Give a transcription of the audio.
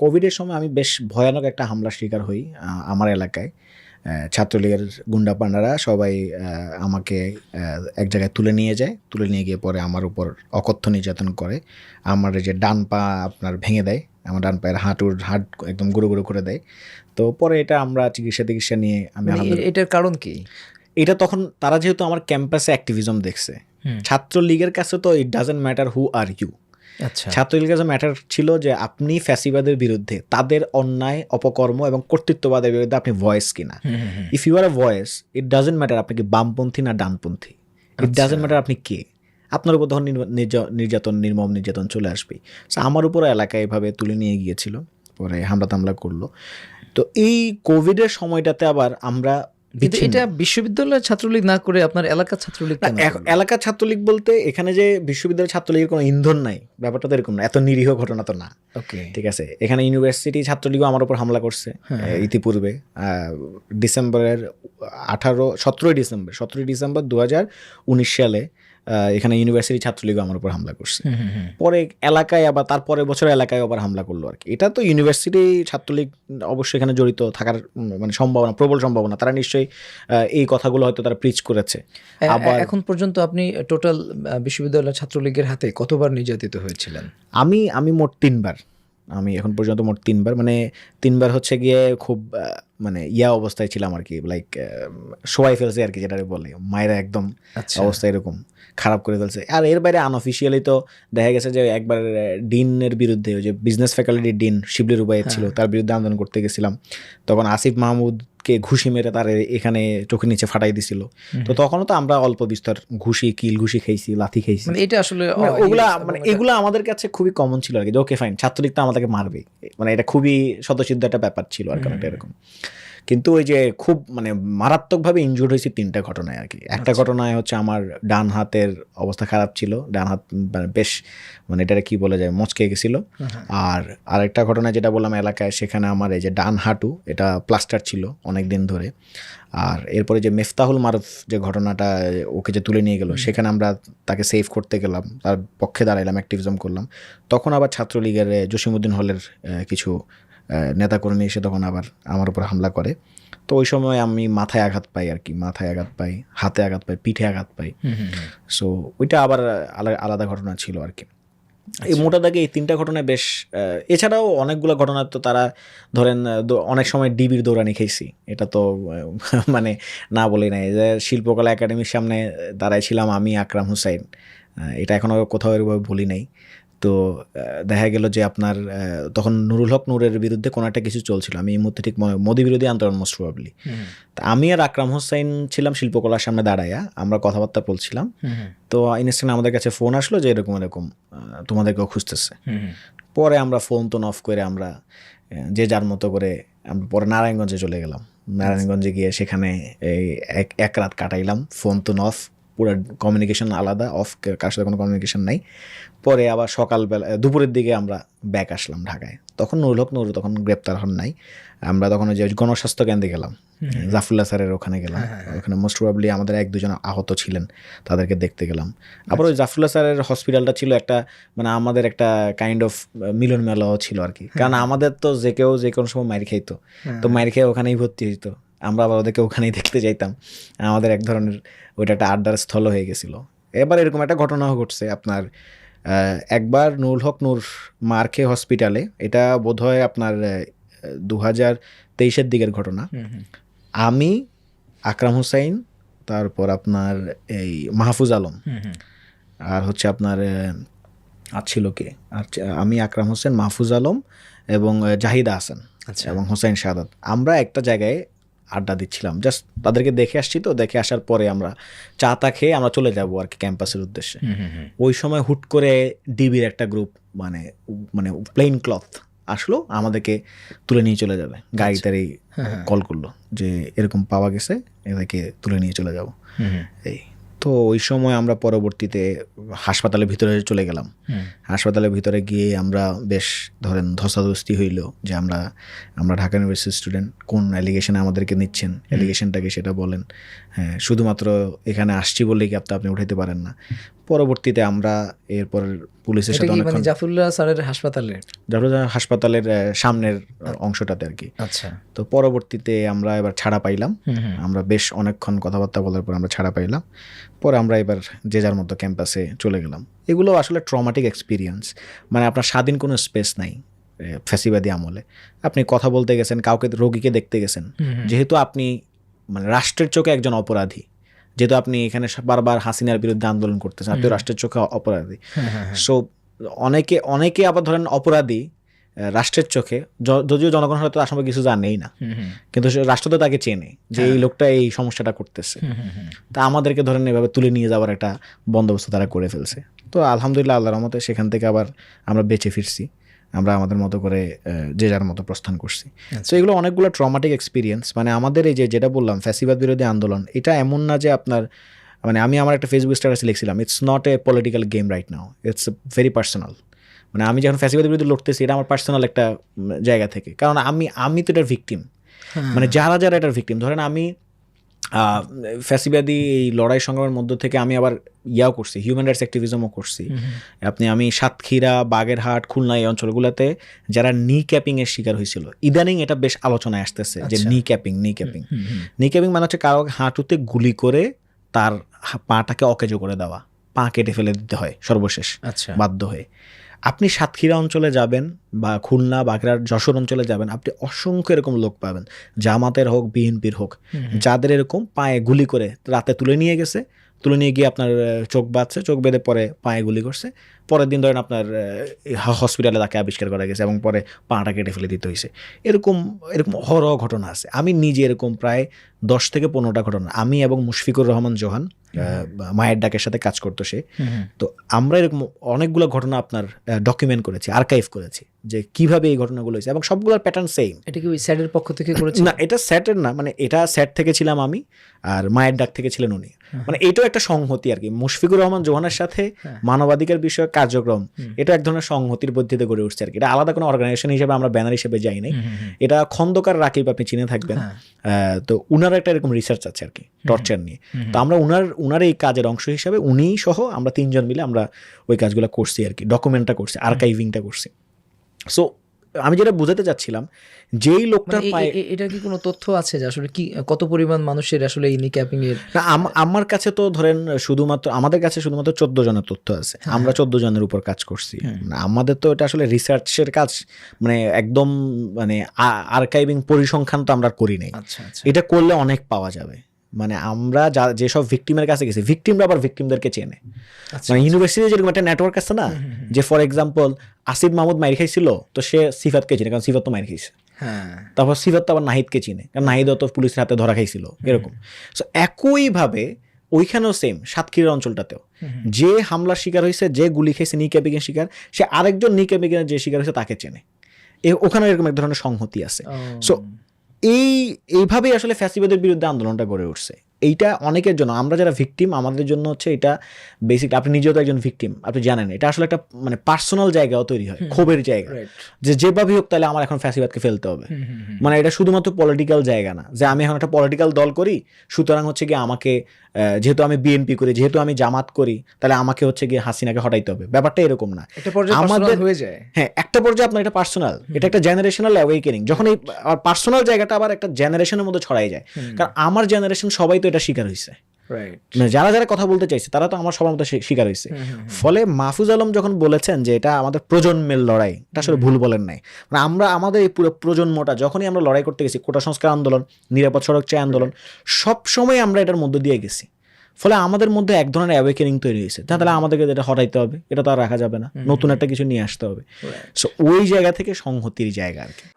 কোভিডের সময় আমি বেশ ভয়ানক একটা হামলার শিকার হই আমার এলাকায়। ছাত্রলীগের গুন্ডা পান্ডারা সবাই আমাকে এক জায়গায় তুলে নিয়ে যায়। তুলে নিয়ে গিয়ে পরে আমার উপর অকথ্য নির্যাতন করে। আমার যে ডান পা আপনার ভেঙে দেয় আমার ডান পায়ের হাঁটুর হাট একদম গুঁড়ো গুঁড়ো করে দেয়। তো পরে এটা আমরা চিকিৎসা টিকিৎসা নিয়ে আমি মানে এটার কারণ কি? এটা তখন তারা যেহেতু আমার ক্যাম্পাসে অ্যাক্টিভিজম দেখছে। ছাত্রলীগের কাছে তো it doesn't matter who are you ছাত্রলীগের কাছে ম্যাটার ছিল যে আপনি ফ্যাসিবাদের বিরুদ্ধে তাদের অন্যায় অপকর্ম এবং কর্তৃত্ববাদের বিরুদ্ধে আপনি ভয়েস কিনা। If you are a voice it doesn't matter আপনি কি বামপন্থী না ডানপন্থী। ইট আচ্ছা। ডাজেন্ট ম্যাটার আপনি কে। আপনার উপর তখন নির্যাতন নির্মম নির্যাতন চলে আসবে সো আমার উপর এলাকায় এভাবে তুলে নিয়ে গিয়েছিল পরে হামলা তামলা করল। তো এই কোভিডের সময়টাতে আবার আমরা কিন্তু এটা বিশ্ববিদ্যালয়ের ছাত্রলীগ না করে আপনার এলাকার ছাত্রলীগ? এলাকার ছাত্রলীগ বলতে এখানে যে বিশ্ববিদ্যালয় ছাত্রলীগের কোনো ইন্ধন নাই ব্যাপারটা তো এরকম না। এত নিরীহ ঘটনা তো না। ওকে। ঠিক আছে? এখানে ইউনিভার্সিটি ছাত্রলীগও আমার উপর হামলা করছে হ্যাঁ, ইতিপূর্বে। আহ, ডিসেম্বরের আঠারো সতেরোই ডিসেম্বর সতেরোই ডিসেম্বর দু উনিশ সালে এখানে ইউনিভার্সিটি ছাত্রলীগও আমার উপর হামলা করছে। পরে এলাকায় আবার তার পরের বছর এলাকায় আবার হামলা করল আর কি। এটা তো ইউনিভার্সিটি ছাত্রলীগ অবশ্যই এখানে জড়িত থাকার মানে সম্ভাবনা প্রবল সম্ভাবনা। তারা নিশ্চয়ই এই কথাগুলো হয়তো তারা প্রিচ করেছে। আবার- এখন পর্যন্ত আপনি টোটাল বিশ্ববিদ্যালয় ছাত্রলীগের হাতে কতবার নির্যাতিত হয়েছিলেন? আমি আমি মোট তিনবার। আমি এখন পর্যন্ত মোট তিনবার মানে তিনবার হচ্ছে গিয়ে খুব মানে ইয়া অবস্থায় ছিলাম আর কি লাইক সবাই ফেলছে আর কি যেটা বলে মায়েরা একদম আচ্ছা। অবস্থা এরকম খারাপ করে ফেলছে। আর এর বাইরে আনঅফিসিয়ালি তো দেখা গেছে যে একবার ডিনের বিরুদ্ধে ওই যে বিজনেস ফ্যাকাল্টির ডিন শিবলি রুবাইয়ের ছিল তার বিরুদ্ধে আন্দোলন করতে গেছিলাম। তখন আসিফ মাহমুদকে ঘুষি মেরে তার এখানে চোখের নিচে ফাটাই দিছিল। তো তখনও তো আমরা অল্প বিস্তর ঘুষি কিল ঘুষি খেয়েছি লাথি খাইছি। মানে এটা আসলে মানে ওগুলা মানে এগুলো আমাদের কাছে খুবই কমন ছিল আর কি ওকে ফাইন ছাত্রলীগ তো আমাদেরকে মারবে। মানে এটা খুবই শতসিদ্ধ একটা ব্যাপার ছিল আর কি এরকম। কিন্তু ওই যে খুব মানে মারাত্মকভাবে ইনজুর্ড হয়েছি তিনটা ঘটনায় আর কি। একটা আচ্ছা। ঘটনায় হচ্ছে আমার ডান হাতের অবস্থা খারাপ ছিল ডান হাত মানে বেশ মানে এটা কি বলা যায় মচকে গেছিল। আর আরেকটা ঘটনা যেটা বললাম এলাকায় সেখানে আমার এই যে ডান হাঁটু এটা প্লাস্টার ছিল অনেক দিন ধরে। আর এরপরে যে মেফতাহুল মারুফ যে ঘটনাটা ওকে যে তুলে নিয়ে গেল সেখানে আমরা তাকে সেভ করতে গেলাম তার পক্ষে দাঁড়াইলাম অ্যাক্টিভিজম করলাম। তখন আবার ছাত্রলীগের জসিমুদ্দিন হলের কিছু নেতাকর্মী এসে তখন আবার আমার উপর হামলা করে। তো ওই সময় আমি মাথায় আঘাত পাই আর কি মাথায় আঘাত পাই হাতে আঘাত পাই পিঠে আঘাত পাই। সো ওইটা আবার আলা- আলাদা ঘটনা ছিল আর কি। এই আচ্ছা। মোটা দাগে এই তিনটা ঘটনায় বেশ এছাড়াও অনেকগুলো ঘটনা তো তারা ধরেন অনেক সময় ডিবির দৌড়ানি খেয়েছি। এটা তো মানে না বলে নাই। যে শিল্পকলা একাডেমির সামনে দাঁড়াই ছিলাম আমি আকরাম হুসাইন। এটা এখনও কোথাও এরভাবে বলি নাই। তো দেখা গেল যে আপনার তখন নুরুল হক নূরের বিরুদ্ধে কোনো একটা কিছু চলছিল। আমি এই মুহূর্তে ঠিক মনে মোদি বিরোধী আন্দোলন মোস্ট প্রবাবলি তা আমি আর আকরাম হোসাইন ছিলাম শিল্পকলার সামনে দাঁড়াইয়া। আমরা কথাবার্তা বলছিলাম। তো ইনস্ট্যান্ট আমাদের কাছে ফোন আসলো যে এরকম এরকম তোমাদেরকেও খুঁজতেছে। পরে আমরা ফোন টোন অফ করে আমরা যে যার মতো করে আমরা পরে নারায়ণগঞ্জে চলে গেলাম। নারায়ণগঞ্জে গিয়ে সেখানে এই এক এক রাত কাটাইলাম ফোন টোন অফ পুরো কমিউনিকেশন আলাদা অফ কার সাথে কোনো কমিউনিকেশন নাই। পরে আবার সকালবেলা দুপুরের দিকে আমরা ব্যাক আসলাম ঢাকায়। তখন নুরুল হক নুরু তখন গ্রেপ্তার হন নাই। আমরা তখন ওই যে গণস্বাস্থ্য কেন্দ্রে গেলাম। জাফরুল্লাহ স্যারের ওখানে গেলাম। ওখানে মোস্ট প্রবাবলি আমাদের এক দুজন আহত ছিলেন তাদেরকে দেখতে গেলাম। আবার ওই জাফরুল্লাহ স্যারের হসপিটালটা ছিল একটা মানে আমাদের একটা কাইন্ড অফ মিলন মেলাও ছিল আর কি। কারণ আমাদের তো যে কেউ যে কোনো সময় মাইর খাইতো। তো মাইর খেয়ে ওখানেই ভর্তি হইতো। আমরা আবার ওদেরকে ওখানেই দেখতে যাইতাম। আমাদের এক ধরনের ওইটা একটা আড্ডার স্থল হয়ে গেছিল। এবার এরকম একটা ঘটনাও ঘটছে আপনার একবার নুরুল হক নূর মার্কে হসপিটালে এটা বোধহয় আপনার দু হাজার তেইশের দিকের ঘটনা। আমি আকরাম হুসাইন তারপর আপনার এই মাহফুজ আলম। আর হচ্ছে আপনার আর ছিল কে? আর আমি আকরাম হোসেন মাহফুজ আলম এবং জাহিদা হাসান আচ্ছা। এবং হোসেন শাহাদ। আমরা একটা জায়গায় আড্ডা দিচ্ছিলাম জাস্ট তাদেরকে দেখে আসছি তো দেখে আসার পরে আমরা চা তা খেয়ে আমরা চলে যাব আর কি ক্যাম্পাসের উদ্দেশ্যে। ওই সময় হুট করে ডিবির একটা গ্রুপ মানে মানে প্লেন ক্লথ আসলো আমাদেরকে তুলে নিয়ে চলে যাবে হ্যাঁ, হ্যাঁ। কল করল যে এরকম পাওয়া গেছে এদেরকে তুলে নিয়ে চলে যাব। এই তো ওই সময় আমরা পরবর্তীতে হাসপাতালের ভিতরে চলে গেলাম। হাসপাতালের ভিতরে গিয়ে আমরা বেশ ধরেন ধস্তাধস্তি হইল যে আমরা আমরা ঢাকা ইউনিভার্সিটি স্টুডেন্ট কোন অ্যালিগেশনে আমাদেরকে নিচ্ছেন? অ্যালিগেশনটাকে সেটা বলেন। হ্যাঁ শুধুমাত্র এখানে আসছি বলেই কি আপনি উঠাইতে পারেন না। পরবর্তীতে আমরা এরপর পুলিশের সাথে কি মানে জাফরুল্লাহ স্যারের হাসপাতালে জাফরুল্লাহ হাসপাতালের সামনের অংশটাতে আর কি। আচ্ছা। তো পরবর্তীতে আমরা এবার ছাড়া পাইলাম। আমরা বেশ অনেকক্ষণ কথাবার্তা বলার পর আমরা ছাড়া পাইলাম। পরে আমরা এবার যে যার মতো ক্যাম্পাসে চলে গেলাম। এগুলো আসলে ট্রমাটিক এক্সপিরিয়েন্স মানে আপনার স্বাধীন কোনো স্পেস নাই ফ্যাসিবাদী আমলে। আপনি কথা বলতে গেছেন কাউকে রোগীকে দেখতে গেছেন। যেহেতু আপনি মানে রাষ্ট্রের চোখে একজন অপরাধী যেহেতু আপনি এখানে বারবার হাসিনার বিরুদ্ধে আন্দোলন করতেছেন আপনি রাষ্ট্রের চোখে অপরাধী হ্যাঁ, হ্যাঁ, হ্যাঁ। সো অনেকে অনেকে আবার ধরেন অপরাধী রাষ্ট্রের চোখে যদিও জনগণ হয়তো আসলে কিছু জানেই না। কিন্তু রাষ্ট্র তো তাকে চেনে যে এই লোকটা এই সমস্যাটা করতেছে। তা আমাদেরকে ধরেন এভাবে তুলে নিয়ে যাওয়ার একটা বন্দোবস্ত তারা করে ফেলছে তো আলহামদুলিল্লাহ আল্লাহর মতে সেখান থেকে আবার আমরা বেঁচে ফিরছি আমরা আমাদের মতো করে যে যার মতো প্রস্থান করছি। আচ্ছা। তো এগুলো অনেকগুলো ট্রমাটিক এক্সপিরিয়েন্স মানে আমাদের এই যে যেটা বললাম ফ্যাসিবাদ বিরোধী আন্দোলন এটা এমন না যে আপনার মানে আমি আমার একটা ফেসবুক স্ট্যাটাসে লিখছিলাম it's not a political game right now it's very personal মানে আমি যখন ফ্যাসিবাদের বিরুদ্ধে লড়তেছি এটা আমার পার্সোনাল একটা জায়গা থেকে। কারণ আমি আমি তো এটার ভিকটিম হ্যাঁ। মানে যারা যারা এটার ভিকটিম ধরেন আমি ফ্যাসিবাদী এই লড়াই সংগ্রামের মধ্য থেকে আমি আবার ইয়াও করছি হিউম্যান রাইটস অ্যাক্টিভিজমও করছি। আপনি আমি সাতক্ষীরা বাগেরহাট খুলনা এই অঞ্চলগুলোতে যারা নি ক্যাপিং এর শিকার হয়েছিল ইদানিং এটা বেশ আলোচনায় আসতেছে যে। নি ক্যাপিং নি ক্যাপিং। নি ক্যাপিং মানে হচ্ছে কারও হাঁটুতে গুলি করে তার পাটাকে অকেজো করে দেওয়া পা কেটে ফেলে দিতে হয় সর্বশেষ আচ্ছা। বাধ্য হয়ে। আপনি সাতক্ষীরা অঞ্চলে যাবেন বা খুলনা বাঁকড়ার যশোর অঞ্চলে যাবেন আপনি অসংখ্য এরকম লোক পাবেন। জামাতের হোক বিএনপির হোক। যাদের এরকম পায়ে গুলি করে রাতে তুলে নিয়ে গেছে তুলে নিয়ে গিয়ে আপনার চোখ বাঁধছে চোখ বেঁধে পরে পায়ে গুলি করছে। পরের দিন ধরেন আপনার হসপিটালে তাকে আবিষ্কার করা গেছে এবং পরে পাটা কেটে ফেলে দিতে হয়েছে। এরকম এরকম অহরহ ঘটনা আছে। আমি নিজে এরকম প্রায় দশ থেকে পনেরোটা ঘটনা আমি এবং মুশফিকুর রহমান জোহান মায়ের ডাকের সাথে কাজ করতো সে। তো আমরা এরকম অনেকগুলো ঘটনা আপনার ডকুমেন্ট করেছি আর্কাইভ করেছি যে কীভাবে এই ঘটনাগুলো হয়েছে এবং সবগুলোর প্যাটার্ন সেম এটা কি ওই স্যারের পক্ষ থেকে করেছে না এটা স্যাটের না মানে এটা স্যাট থেকে ছিলাম আমি আর মায়ের ডাক থেকে ছিলেন উনি। মানে এটাও একটা সংহতি আর কি। মুশফিকুর রহমান জোহানের সাথে হ্যাঁ। মানবাধিকার বিষয়ক কার্যক্রম এটা এক ধরনের সংহতির পদ্ধতিতে গড়ে উঠছে আর কি। এটা আলাদা কোনো অর্গানাইজেশন হিসেবে আমরা ব্যানার হিসেবে যাই নাই। এটা খন্দকার রাকিব আপনি চিনে থাকবেন। হ্যাঁ। তো উনার একটা এরকম রিসার্চ আছে আর কি টর্চার নিয়ে। তো আমরা উনার উনার এই কাজের অংশ হিসাবে উনি সহ আমরা তিনজন মিলে আমরা ওই কাজগুলো করছি আর কি ডকুমেন্টটা করছি আর্কাইভিংটা করছি। সো আমি যেটা বোঝাতে চাচ্ছিলাম যেই লোকটার মানে এটা কি কোনো তথ্য আছে যে আসলে কি কত পরিমাণ মানুষের আসলে এই নিক্যাপিং এর না আমার কাছে তো ধরেন শুধুমাত্র আমাদের কাছে শুধুমাত্র চোদ্দ জনের তথ্য আছে। আমরা চোদ্দ জনের উপর কাজ করছি। না, আমাদের তো এটা আসলে রিসার্চের কাজ। মানে একদম মানে আর্কাইভিং পরিসংখ্যান তো আমরা করি নাই। আচ্ছা আচ্ছা। এটা করলে অনেক পাওয়া যাবে। মানে আমরা যা যেসব ভিকটিমের কাছে গেছি ভিকটিমরা আবার ভিকটিমদেরকে চেনে। আচ্ছা মানে ইউনিভার্সিটি যেরকম একটা নেটওয়ার্ক আছে না যে ফর এক্সাম্পল আসিফ মাহমুদ মাইর খাইছিল তো সে সিফাতকে চিনে কারণ সিফাত তো মাইর খাইছে। হ্যাঁ। তারপর সিফাত তো আবার নাহিদকে চিনে কারণ নাহিদও তো পুলিশের হাতে ধরা খাইছিল এরকম। সো একইভাবে ওইখানেও সেম সাতক্ষীরার অঞ্চলটাতেও। যে হামলার শিকার হয়েছে যে গুলি খেয়েছে নি ক্যাপিংয়ের শিকার সে আরেকজন নি ক্যাপিংয়ের যে শিকার হয়েছে তাকে চেনে। এ ওখানে এরকম এক ধরনের সংহতি আছে। সো এই এইভাবেই আসলে ফ্যাসিবাদের বিরুদ্ধে আন্দোলনটা গড়ে উঠছে এইটা অনেকের জন্য আমরা যারা ভিকটিম আমাদের জন্য হচ্ছে এটা বেসিক আপনি নিজেও তো একজন ভিকটিম আপনি জানেন এটা আসলে একটা মানে পার্সোনাল জায়গাও তৈরি হয় ক্ষোভের জায়গা. যে যেভাবেই হোক তাহলে আমার এখন ফ্যাসিবাদকে ফেলতে হবে। মানে এটা শুধুমাত্র পলিটিক্যাল জায়গা না যে আমি এখন একটা পলিটিক্যাল দল করি সুতরাং হচ্ছে কি আমাকে যেহেতু আমি বিএনপি করি যেহেতু আমি জামাত করি তাহলে আমাকে হচ্ছে গিয়ে হাসিনাকে হটাইতে হবে। ব্যাপারটা এরকম না। একটা আমাদের- হয়ে যায়। হ্যাঁ একটা পর্যায়ে আপনার এটা পার্সোনাল এটা একটা জেনারেশনাল অ্যাওয়েকেনিং যখন এই পার্সোনাল জায়গাটা আবার একটা জেনারেশনের মধ্যে ছড়াই যায়। কারণ আমার জেনারেশন সবাই তো এটা শিকার হয়েছে মানে যারা যারা কথা বলতে চাইছে তারা তো আমার সবার মতো শিকার হয়েছে। ফলে মাহফুজ আলম যখন বলেছেন যে এটা আমাদের প্রজন্মের লড়াই এটা আসলে ভুল বলেন নাই। মানে আমরা আমাদের এই পুরো প্রজন্মটা যখনই আমরা লড়াই করতে গেছি কোটা সংস্কার আন্দোলন নিরাপদ সড়ক চাই আন্দোলন সব সময় আমরা এটার মধ্য দিয়ে গেছি। ফলে আমাদের মধ্যে এক ধরনের অ্যাওয়েকেনিং তৈরি হয়েছে। তাহলে আমাদেরকে এটা হটাইতে হবে এটা তো আর রাখা যাবে না। নতুন একটা কিছু নিয়ে আসতে হবে। সো ওই জায়গা থেকে সংহতির জায়গা আর কি।